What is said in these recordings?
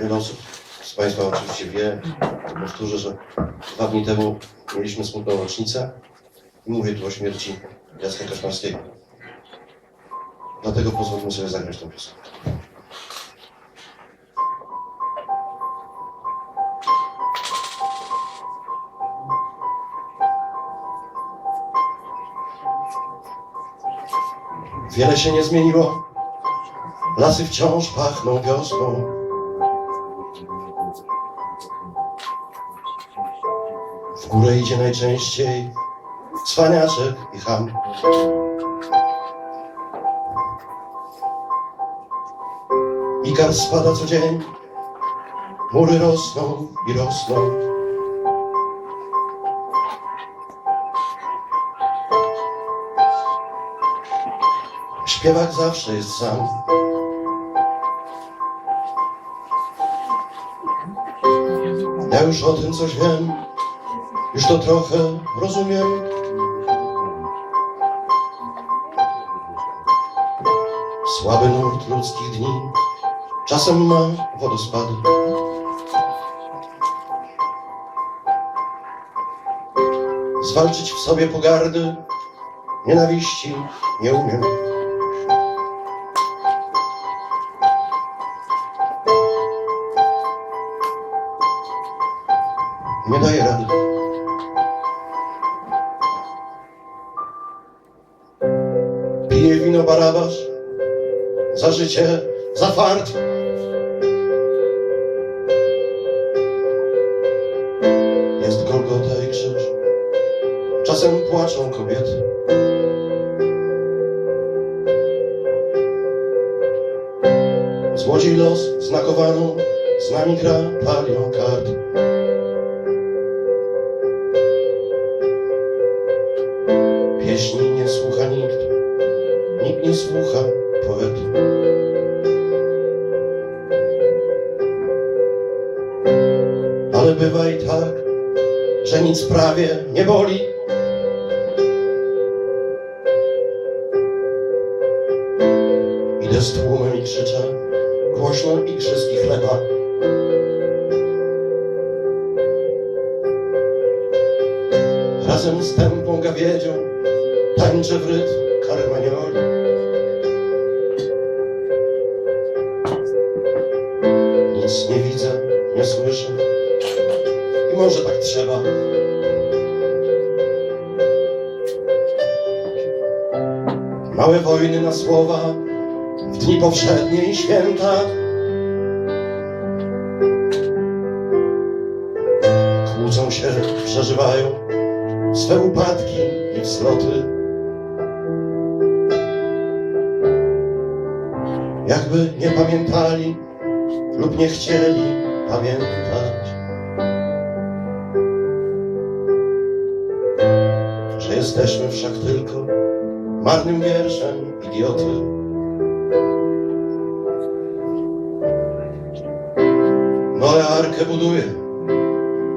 Wiele osób z Państwa oczywiście wie, powtórzę, że dwa dni temu mieliśmy smutną rocznicę i mówię tu o śmierci Jacka Kaszmarskiego. Dlatego pozwólmy sobie zagrać tą piosenkę. Wiele się nie zmieniło, lasy wciąż pachną wiosną. W górę idzie najczęściej cwaniaczek i ham. Ikar spada co dzień, mury rosną i rosną. Śpiewak zawsze jest sam. Ja już o tym coś wiem, już to trochę rozumiem. Słaby nurt ludzkich dni czasem ma wodospady. Zwalczyć w sobie pogardy, nienawiści nie umiem. Nie daję rady. Wino barabasz za życie, za fart. Jest Golgota i krzyż. Czasem płaczą kobiety. Złodziej los znakowaną z nami gra palią kart. Nie słucha poety. Ale bywa i tak, że nic prawie nie boli. Idę z tłumem i krzyczę głośno igrzyski chleba. Razem z tępą gawiedzią tańczę w rytm karmanioli. Nic nie widzę, nie słyszę i może tak trzeba. Małe wojny na słowa w dni powszednie i święta. Kłócą się, przeżywają swe upadki i wzloty. Jakby nie pamiętali lub nie chcieli pamiętać, że jesteśmy wszak tylko marnym wierszem idioty. Noe arkę buduje,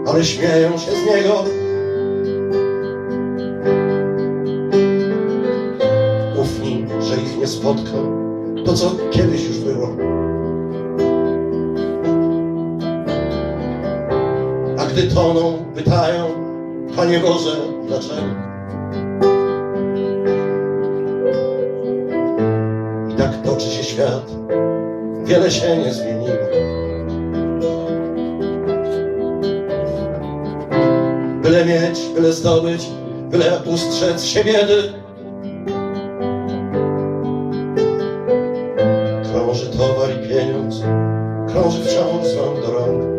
ale śmieją się z niego. Ufni, że ich nie spotka to, co kiedyś już było. Gdy toną, pytają, Panie Boże, dlaczego? I tak toczy się świat, wiele się nie zmieniło. Byle mieć, byle zdobyć, byle ustrzec się biedy. Krąży towar i pieniądz, krąży wciąż z rąk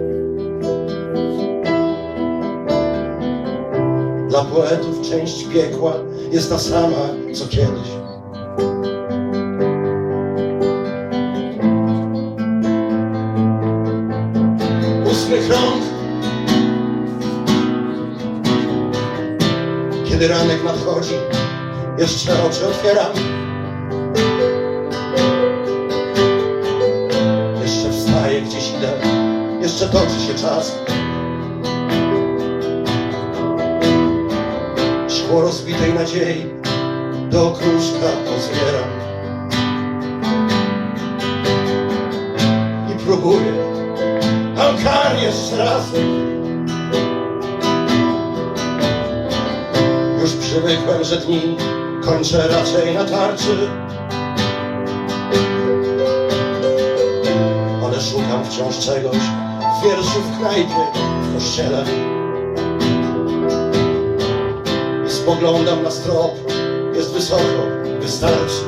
Dla poetów część piekła jest ta sama, co kiedyś. Ósmych rąk Kiedy ranek nadchodzi, jeszcze oczy otwieram. Jeszcze wstaję, gdzieś idę, jeszcze toczy się czas. Rozbitej nadziei do okruszka pozbieram. I próbuję jeszcze raz. Już przywykłem, że dni kończę raczej na tarczy. Ale szukam wciąż czegoś w wierszu w knajpie, w kościele. Spoglądam na strop, jest wysoko, wystarczy.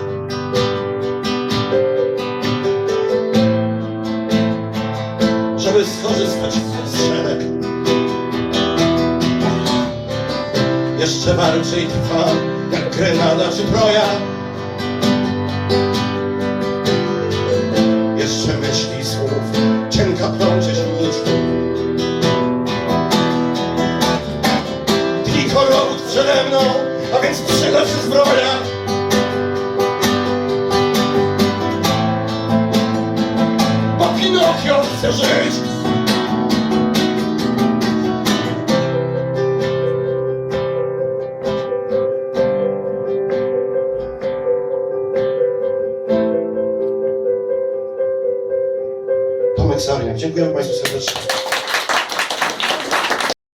Żeby skorzystać z szereg. Jeszcze bardziej trwa, jak grenada czy broja. Chce żyć. Tomek Sarniak. Dziękuję Państwu serdecznie.